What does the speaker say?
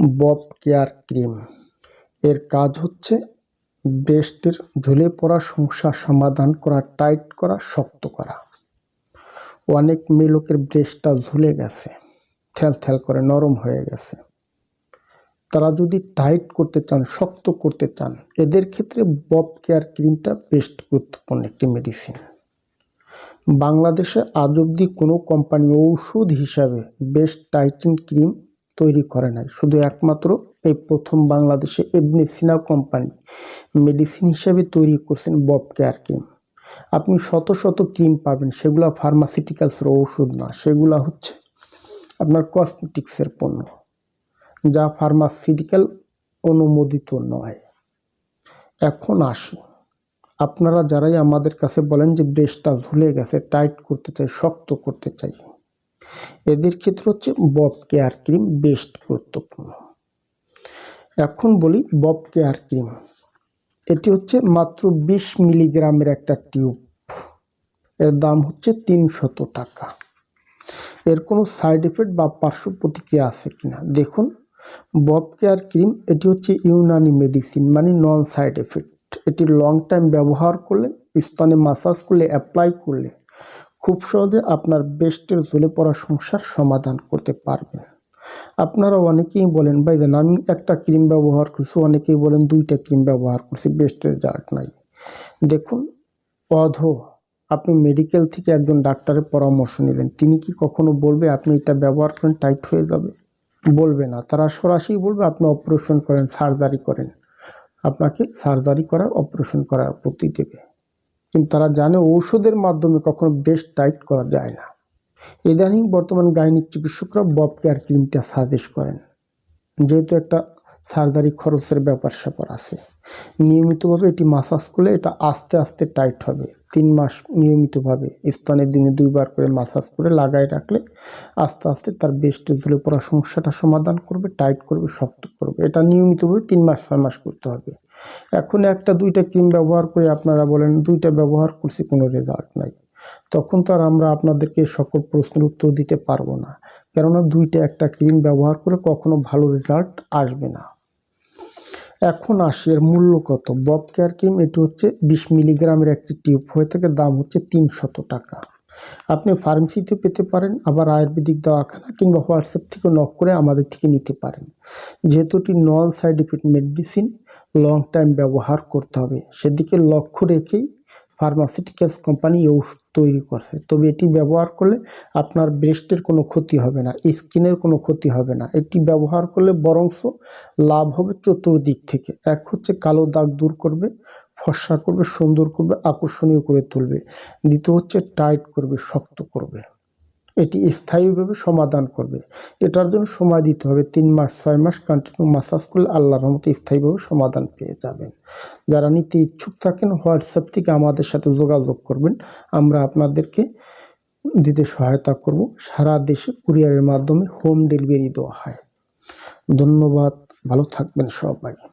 Bob care cream. এর কাজ হচ্ছে ব্রেস্টের ঝুলে পড়া সমস্যার সমাধান করা, টাইট করা, শক্ত করা। অনেক মেয়ে লোকের ব্রেস্টটা ঝুলে গেছে থ্যাল থ্যাল করে নরম হয়ে গেছে। তারা যদি টাইট করতে চান, শক্ত করতে চান, এদের ক্ষেত্রে বব কেয়ার ক্রিমটা বেস্ট গুরুত্বপূর্ণ একটি মেডিসিন। বাংলাদেশে আজ অবধি কোনো কোম্পানি ঔষধ হিসাবে বেস্ট টাইটিন ক্রিম তৈরি করে নাই। শুধু একমাত্র এই প্রথম বাংলাদেশে এমনি সিনা কোম্পানি মেডিসিন হিসাবে তৈরি করছেন বব কেয়ার ক্রিম। আপনি শত শত ক্রিম পাবেন, সেগুলো ফার্মাসিউটিক্যালসের ওষুধ না, সেগুলো হচ্ছে আপনার কসমেটিক্সের পণ্য, যা ফার্মাসিউটিক্যাল অনুমোদিত নয়। এখন আসি। আপনারা যারাই আমাদের কাছে বলেন যে ব্রেস্টটা ঝুলে গেছে টাইট করতে চাই, শক্ত করতে চাই এদের ক্ষেত্রে হচ্ছে বব কেয়ার ক্রিম বেস্ট গুরুত্বপূর্ণ এখন বলি বব কেয়ার ক্রিম। এটি হচ্ছে মাত্র বিশ মিলিগ্রামের একটা টিউব। এর দাম হচ্ছে তিনশত টাকা। এর কোনো সাইড এফেক্ট বা পার্শ্ব প্রতিক্রিয়া আছে কিনা? দেখুন, বব কেয়ার ক্রিম, এটি হচ্ছে ইউনানি মেডিসিন মানে নন সাইড এফেক্ট এটি লং টাইম ব্যবহার করলে, স্তনে মাসাজ করলে অ্যাপ্লাই করলে খুব সহজে আপনার বেস্টের জ্বলে পড়া সমস্যার সমাধান করতে পারবেন। আপনারা অনেকেই বলেন, ভাই দেন আমি একটা ক্রিম ব্যবহার করছি। অনেকেই বলেন, দুইটা ক্রিম ব্যবহার করছি, বেস্টের রেজাল্ট নাই। দেখুন, অধ, আপনি মেডিকেল থেকে একজন ডাক্তারের পরামর্শ নিলেন। তিনি কি কখনো বলবে, আপনি এটা ব্যবহার করেন টাইট হয়ে যাবে? বলবে না। তারা সরাসরি বলবে, আপনি অপারেশন করেন সার্জারি করেন। আপনাকে সার্জারি করার অপারেশন করার প্রতি দেবে। কিন্তু তারা জানে ঔষধের মাধ্যমে কখনো বেস্ট টাইট করা যায় না। ইদানিং বর্তমান গাইনিক চিকিৎসকরা বব কেয়ার ক্রিমটা সাজেস্ট করেন। যেহেতু একটা সার্জারি খরচের ব্যাপার স্যাপার আছে। নিয়মিতভাবে এটি মাসাজ করলে এটা আস্তে আস্তে টাইট হবে। তিন মাস নিয়মিতভাবে। স্তনের দিনে দুইবার করে মাসাজ করে লাগাই রাখলে আস্তে আস্তে তার বেস্টে ধুলে পড়া সমস্যাটা সমাধান করবে টাইট করবে, শক্ত করবে। এটা নিয়মিতভাবে তিন মাস, ছয় মাস করতে হবে। এখন একটা, দুইটা ক্রিম ব্যবহার করে আপনারা বলেন, দুইটা ব্যবহার করছি, কোনো রেজাল্ট নাই। তখন তো আর আমরা আপনাদেরকে সকল প্রশ্নের উত্তর দিতে পারব না। কেননা দুইটা একটা ক্রিম ব্যবহার করে কখনো ভালো রেজাল্ট আসবে না। এখন আসি, এর মূল্য কত? বব কেয়ার ক্রিম, এটি হচ্ছে বিশ মিলিগ্রামের একটি টিউব হয়ে থাকে, দাম হচ্ছে তিনশত টাকা। আপনি ফার্মেসিতে পেতে পারেন, আবার আয়ুর্বেদিক দওয়াখানা কিংবা হোয়াটসঅ্যাপ থেকে নক করে আমাদের থেকে নিতে পারেন। যেহেতু এটি non side effect medicine long time ব্যবহার করতে হবে। সেদিকে লক্ষ্য রেখেই ফার্মাসিউটিক্যালস কোম্পানি ওষুধ তৈরি করছে। তবে এটি ব্যবহার করলে আপনার ব্রেস্টের কোনো ক্ষতি হবে না, স্কিনের কোনো ক্ষতি হবে না। এটি ব্যবহার করলে বরংশ লাভ হবে চতুর্দিক থেকে। এক হচ্ছে কালো দাগ দূর করবে, ফর্সা করবে, সুন্দর করবে, আকর্ষণীয় করে তুলবে। দ্বিতীয় হচ্ছে টাইট করবে, শক্ত করবে। এটি স্থায়ীভাবে সমাধান করবে। এটার জন্য সময় দিতে হবে তিন মাস, ছয় মাস কন্টিনিউ মাসাজ করলে আল্লাহর মতো স্থায়ীভাবে সমাধান পেয়ে যাবেন। যারা নিতে ইচ্ছুক থাকেন হোয়াটসঅ্যাপ থেকে আমাদের সাথে যোগাযোগ করবেন। আমরা আপনাদেরকে দিতে সহায়তা করব। সারা দেশে কুরিয়ারের মাধ্যমে হোম ডেলিভারি দেওয়া হয়। ধন্যবাদ। ভালো থাকবেন সবাই।